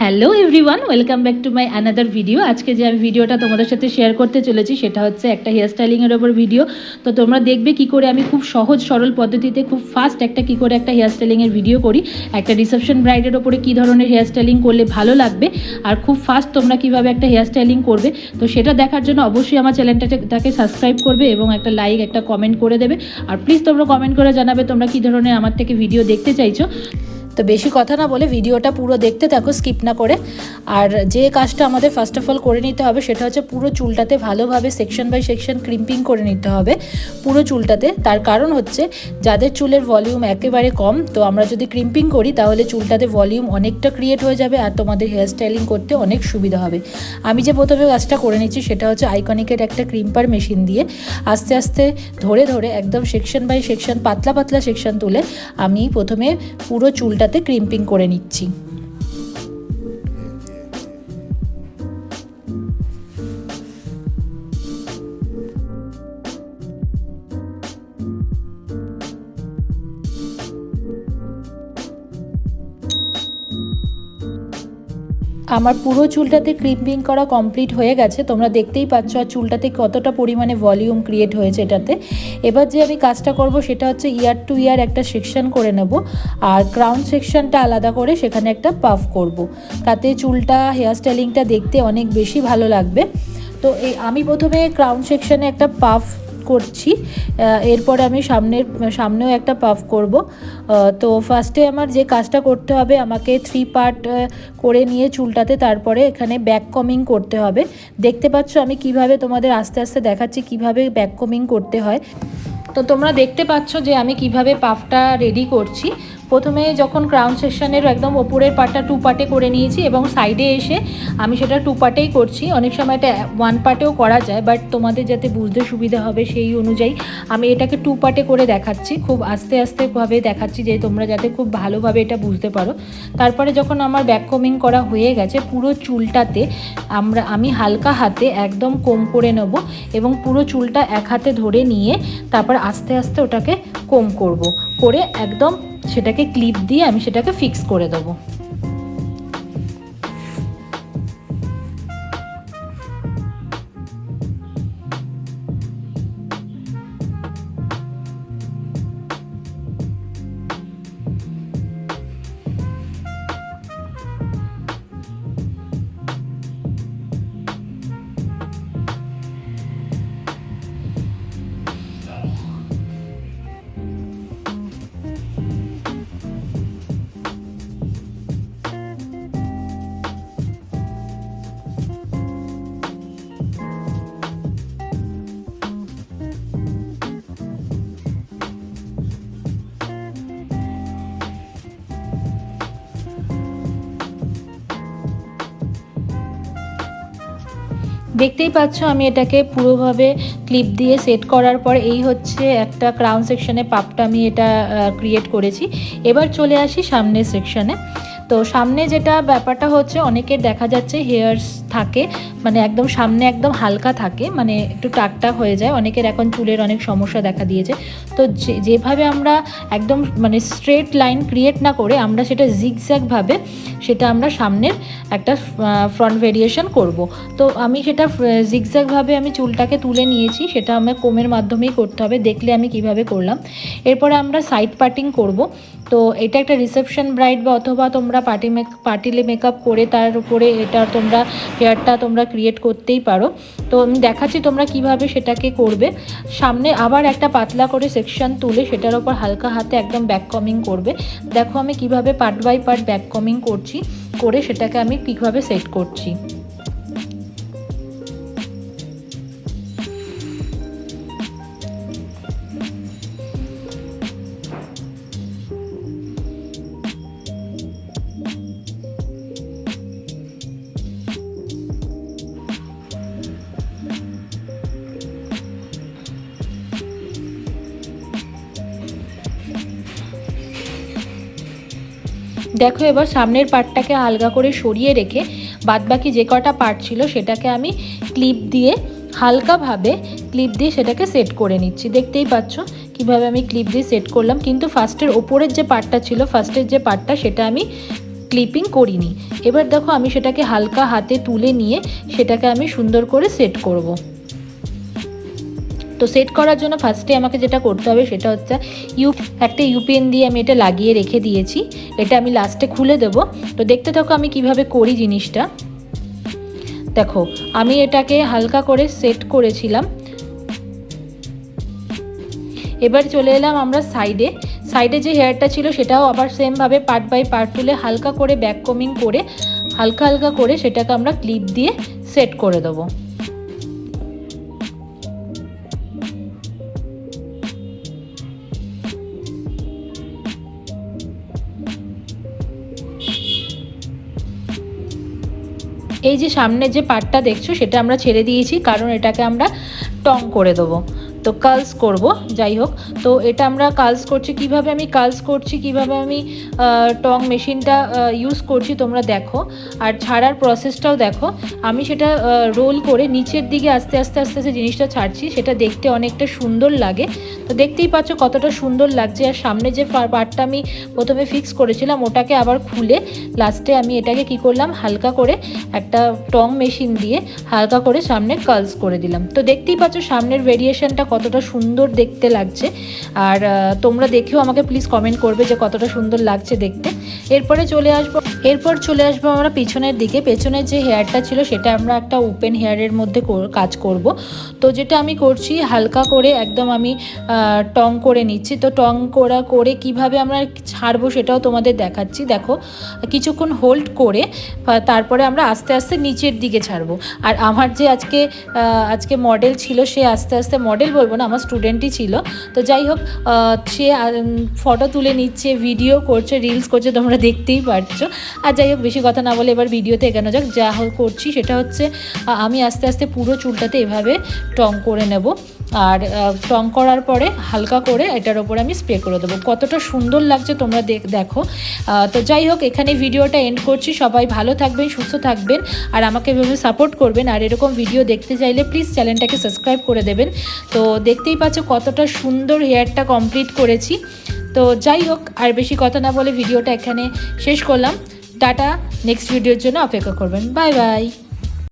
Hello everyone welcome back to my another video আজকে যে আমি ভিডিওটা তোমাদের সাথে শেয়ার করতে চলেছি, সেটা হচ্ছে একটা হেয়ার স্টাইলিংয়ের ওপর ভিডিও তো তোমরা দেখবে কি করে আমি খুব সহজ, সরল পদ্ধতিতে খুব ফাস্ট একটা কি করে একটা হেয়ার স্টাইলিংয়ের ভিডিও করি। একটা রিসেপশন ব্রাইডের ওপরে কী ধরনের হেয়ার স্টাইলিং করলে ভালো লাগবে, আর খুব ফাস্ট তোমরা কীভাবে একটা হেয়ার স্টাইলিং করবে। তো সেটা দেখার জন্য অবশ্যই আমার চ্যানেলটাকে সাবস্ক্রাইব করবে এবং একটা লাইক একটা কমেন্ট করে দেবে। আর প্লিজ তোমরা কমেন্ট করে জানাবে তোমরা কী ধরনের আমার থেকে ভিডিও দেখতে চাইছো। তো বেশি কথা না বলে ভিডিওটা পুরো দেখতে থাকো স্কিপ না করে। আর যে কাজটা আমাদের ফার্স্ট অফ অল করে নিতে হবে, সেটা হচ্ছে পুরো চুলটাতে ভালোভাবে সেকশন বাই সেকশন ক্রিম্পিং করে নিতে হবে, পুরো চুলটাতে। তার কারণ হচ্ছে যাদের চুলের ভলিউম একেবারে কম, তো আমরা যদি ক্রিম্পিং করি, তাহলে চুলটাতে ভলিউম অনেকটা ক্রিয়েট হয়ে যাবে আর তোমাদের হেয়ার স্টাইলিং করতে অনেক সুবিধা হবে। আমি যে প্রথমে কাজটা করে নিচ্ছি, সেটা হচ্ছে আইকনিকের একটা ক্রিম্পার মেশিন দিয়ে। আস্তে আস্তে ধরে ধরে একদম সেকশন বাই সেকশন পাতলা পাতলা সেকশন তুলে আমি প্রথমে পুরো চুলটাতে ক্রিম্পিং করে নিচ্ছি। আমার পুরো চুলটাতে ক্রিম্পিং করা কমপ্লিট হয়ে গেছে। তোমরা দেখতেই পাচ্ছ আর চুলটাতে কতটা পরিমাণে ভলিউম ক্রিয়েট হয়েছে এটাতে। এবার যে আমি কাজটা করব সেটা হচ্ছে ইয়ার টু ইয়ার একটা সেকশন করে নেব আর ক্রাউন সেকশনটা আলাদা করে সেখানে একটা পাফ করব। তাতে চুলটা হেয়ার স্টাইলিংটা দেখতে অনেক বেশি ভালো লাগবে। তো এই আমি প্রথমে ক্রাউন সেকশনে একটা পাফ করছি। এরপরে আমি সামনের, সামনেও একটা পাফ করব। তো ফার্স্টে আমার যে কাজটা করতে হবে, আমাকে থ্রি পার্ট করে নিয়ে চুলটাতে তারপরে এখানে ব্যাক কমিং করতে হবে। দেখতে পাচ্ছ আমি কীভাবে তোমাদের আস্তে আস্তে দেখাচ্ছি কীভাবে ব্যাক কমিং করতে হয়। তো তোমরা দেখতে পাচ্ছ যে আমি কীভাবে পাফটা রেডি করছি। প্রথমে যখন ক্রাউন সেকশনের একদম ওপরের পার্টটা টু পার্টে করে নিয়েছি এবং সাইডে এসে আমি সেটা টু পার্টেই করছি। অনেক সময় এটা ওয়ান পার্টেও করা যায় বাট তোমাদের যাতে বুঝতে সুবিধা হবে সেই অনুযায়ী আমি এটাকে টু পার্টে করে দেখাচ্ছি। খুব আস্তে আস্তেভাবে দেখাচ্ছি যে তোমরা যাতে খুব ভালোভাবে এটা বুঝতে পারো। তারপরে যখন আমার ব্যাক কমিং করা হয়ে গেছে, পুরো চুলটাতে আমরা, আমি হালকা হাতে একদম কম করে নেব এবং পুরো চুলটা এক হাতে ধরে নিয়ে তারপর আস্তে আস্তে ওটাকে কম করব। করে একদম সেটাকে ক্লিপ দিয়ে আমি সেটাকে ফিক্স করে দেবো। দেখতেই পাচ্ছ আমি এটাকে পুরোভাবে ক্লিপ দিয়ে সেট করার পর এই হচ্ছে একটা ক্রাউন সেকশনে পাপটা আমি এটা ক্রিয়েট করেছি। এবার চলে আসি সামনের সেকশনে তো সামনে যেটা ব্যাপারটা হচ্ছে, অনেকের দেখা যাচ্ছে হেয়ার্স থাকে মানে একদম সামনে একদম হালকা থাকে মানে একটু টাকটাক হয়ে যায়। অনেকের এখন চুলের অনেক সমস্যা দেখা দিয়েছে। তো যেভাবে আমরা একদম মানে স্ট্রেট লাইন ক্রিয়েট না করে আমরা সেটা জিগজ্যাগভাবে সেটা আমরা সামনের একটা ফ্রন্ট ভেরিয়েশন করব। তো আমি সেটা জিগজ্যাগভাবে আমি চুলটাকে তুলে নিয়েছি, সেটা আমার কোমের মাধ্যমেই করতে হবে, দেখলে আমি কীভাবে করলাম। এরপরে আমরা সাইড পার্টিং করব। তো এটা একটা রিসেপশন ব্রাইড বা অথবা তোমরা পার্টি মেক পার্টিলে মেকআপ করে তার উপরে এটা তোমরা হেয়ারটা তোমরা ক্রিয়েট করতেই পারো। তো আমি দেখাচ্ছি তোমরা কীভাবে সেটাকে করবে। সামনে আবার একটা পাতলা করে সেকশন তুলে সেটার ওপর হালকা হাতে একদম ব্যাক কমিং করবে। দেখো আমি কীভাবে part by part backcombing করছি, করে সেটাকে আমি কীভাবে সেট করছি। দেখো এবার সামনের পার্টটাকে আলগা করে সরিয়ে রেখে বাদবাকি যে কটা পার্ট ছিল সেটাকে আমি ক্লিপ দিয়ে হালকাভাবে ক্লিপ দিয়ে সেটাকে সেট করে নিচ্ছি। দেখতেই পাচ্ছ কীভাবে আমি ক্লিপ দিয়ে সেট করলাম। কিন্তু ফার্স্টের ওপরের যে পার্টটা ছিল, ফার্স্টের যে পার্টটা সেটা আমি ক্লিপিং করিনি। এবার দেখো আমি সেটাকে হালকা হাতে তুলে নিয়ে সেটাকে আমি সুন্দর করে সেট করব। তো সেট করার জন্য ফার্স্টে আমাকে যেটা করতে হবে সেটা হচ্ছে ইউ একটা ইউপিএন দিয়ে আমি এটা লাগিয়ে রেখে দিয়েছি। এটা আমি লাস্টে খুলে দেব। তো দেখতে থাকো আমি কীভাবে করি জিনিসটা। দেখো, আমি এটাকে হালকা করে সেট করেছিলাম। এবার চলে এলাম আমরা সাইডে সাইডে যে হেয়ারটা ছিল সেটাও আবার সেমভাবে পার্ট বাই পার্ট তুলে হালকা করে ব্যাক কমিং করে, হালকা হালকা করে সেটাকে আমরা ক্লিপ দিয়ে সেট করে দেবো। এই যে সামনে যে পার্টটা দেখছ, সেটা আমরা ছেড়ে দিয়েছি, কারণ এটাকে আমরা টং করে দেবো। তো কার্লস করব, যাই হোক। তো এটা আমরা কার্লস করছি, কীভাবে আমি কার্লস করছি, কীভাবে আমি টং মেশিনটা ইউজ করছি তোমরা দেখো। আর ছাড়ার প্রসেসটাও দেখো। আমি সেটা রোল করে নিচের দিকে আস্তে আস্তে আস্তে আস্তে জিনিসটা ছাড়ছি, সেটা দেখতে অনেকটা সুন্দর লাগে। তো দেখতেই পাচ্ছ কতটা সুন্দর লাগছে। আর সামনে যে পার্টটা আমি প্রথমে ফিক্স করেছিলাম, ওটাকে আবার খুলে লাস্টে আমি এটাকে কি করলাম, হালকা করে একটা টং মেশিন দিয়ে হালকা করে সামনে কার্লস করে দিলাম। তো দেখতেই পাচ্ছ সামনের ভেরিয়েশনটা কতটা সুন্দর দেখতে লাগছে। আর তোমরা দেখেও আমাকে প্লিজ কমেন্ট করবে যে কতটা সুন্দর লাগছে দেখতে। এরপরে চলে আসব, এরপর চলে আসব আমরা পিছনের দিকে। পেছনের যে হেয়ারটা ছিল সেটা আমরা একটা ওপেন হেয়ারের মধ্যে কাজ করব। তো যেটা আমি করছি, হালকা করে একদম আমি টং করে নিচ্ছি। তো টং করা করে কীভাবে আমরা ছাড়বো সেটাও তোমাদের দেখাচ্ছি। দেখো, কিছুক্ষণ হোল্ড করে তারপরে আমরা আস্তে আস্তে নিচের দিকে ছাড়বো। আর আমার যে আজকে আজকে মডেল ছিল, সে আস্তে আস্তে মডেল বলব না, আমার স্টুডেন্টই ছিল। তো যাই হোক সে ফটো তুলে নিচ্ছে ভিডিও করছে রিলস করছে, তোমরা দেখতেই পারছ। আর যাই হোক, বেশি কথা না বলে এবার ভিডিওতে এগানো যাক। যা করছি, সেটা হচ্ছে আমি আস্তে আস্তে পুরো চুলটাতে এভাবে টং করে নেব। আর টং করার পরে হালকা করে এটার ওপরে আমি স্প্রে করে দেবো। কতটা সুন্দর লাগছে তোমরা দেখো তো যাই হোক, এখানে ভিডিওটা এন্ড করছি। সবাই ভালো থাকবেন, সুস্থ থাকবেন আর আমাকে এভাবে সাপোর্ট করবেন। আর এরকম ভিডিও দেখতে চাইলে প্লিজ চ্যানেলটাকে সাবস্ক্রাইব করে দেবেন। তো দেখতেই পাচ্ছ কতটা সুন্দর হেয়ারটা কমপ্লিট করেছি। তো যাই হোক, আর বেশি কথা না বলে ভিডিওটা এখানে শেষ করলাম। টাটা নেক্সট ভিডিওর জন্য অপেক্ষা করবেন। Bye bye